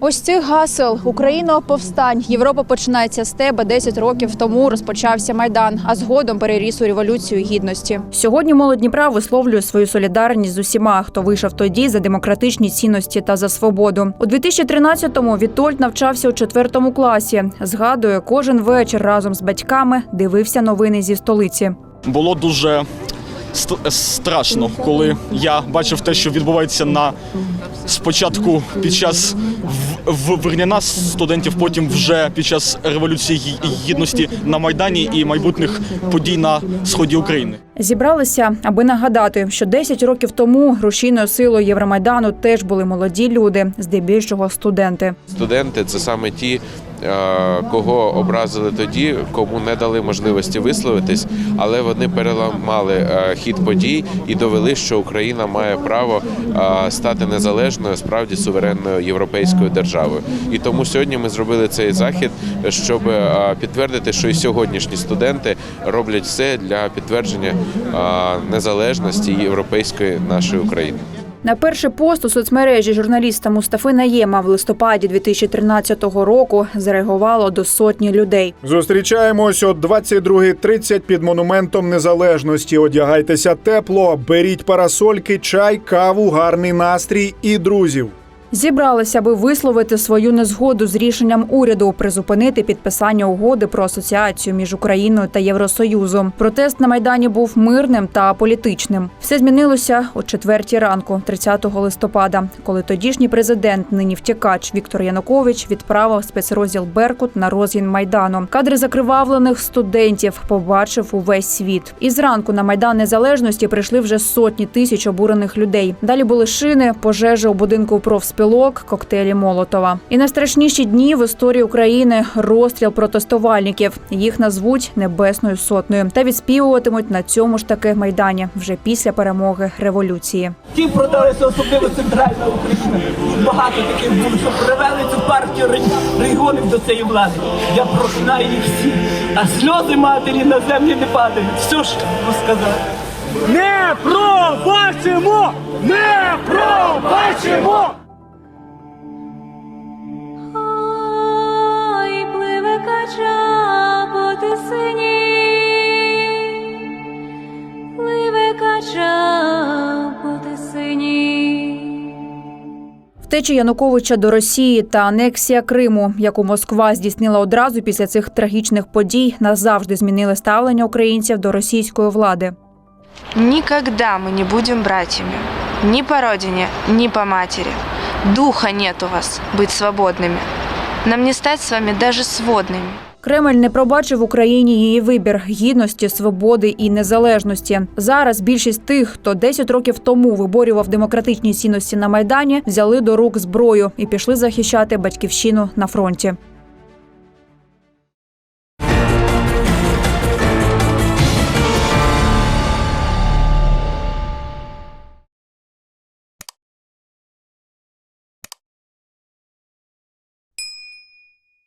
Ось цих гасел Україна повстань. Європа починається з тебе. 10 років тому розпочався майдан, а згодом переріс у революцію гідності. Сьогодні молодь Дніпра висловлює свою солідарність з усіма, хто вийшов тоді за демократичні цінності та за свободу. У 2013-му Вітольд навчався у четвертому класі. Згадує, кожен вечір разом з батьками дивився новини зі столиці. було дуже страшно, коли я бачив те, що відбувається на спочатку під час вигнання студентів, потім вже під час революції гідності на майдані і майбутніх подій на сході України. Зібралися, аби нагадати, що 10 років тому рушійною силою Євромайдану теж були молоді люди, здебільшого студенти. Студенти це саме ті, е, кого образили тоді, кому не дали можливості висловитись, але вони переламали е, хід подій і довели, що Україна має право е, стати незалежною, справді суверенною європейською державою. І тому сьогодні ми зробили цей захід, щоб е, підтвердити, що і сьогоднішні студенти роблять все для підтвердження незалежності європейської нашої України. На перший пост у соцмережі журналіста Мустафи Наєма в листопаді 2013 року зареагувало до сотні людей. Зустрічаємось о 22.30 під монументом незалежності. Одягайтеся тепло, беріть парасольки, чай, каву, гарний настрій і друзів. Зібралися, аби висловити свою незгоду з рішенням уряду призупинити підписання угоди про асоціацію між Україною та Євросоюзом. Протест на майдані був мирним та політичним. Все змінилося о четвертій ранку, 30 листопада, коли тодішній президент, нині втікач Віктор Янукович, відправив спецрозділ Беркут на розгін майдану. Кадри закривавлених студентів побачив увесь світ. І зранку на майдан незалежності прийшли вже сотні тисяч обурених людей. Далі були шини, пожежа у будинку профспілок, коктейлі Молотова. І найстрашніші дні в історії України розстріл протестувальників. Їх назвуть небесною сотнею та відспівуватимуть на цьому ж таки майдані вже після перемоги революції. Ті продалися особливо центральна Україна. Багато таких було, що привели цю партію регіонів до цієї влади. Я прокинаю їх всіх, а сльози матері на землі не падають. Все ж можу сказати. Не пробачимо! Не пробачимо! Втеча Януковича до Росії та анексія Криму, яку Москва здійснила одразу після цих трагічних подій, назавжди змінили ставлення українців до російської влади. Никогда мы не будем братьями. Ни по родине, ни по матери. Духа нет у вас быть свободными. Нам не стать с вами даже сводными. Кремль не пробачив Україні її вибір гідності, свободи і незалежності. Зараз більшість тих, хто 10 років тому виборював демократичні цінності на майдані, взяли до рук зброю і пішли захищати батьківщину на фронті.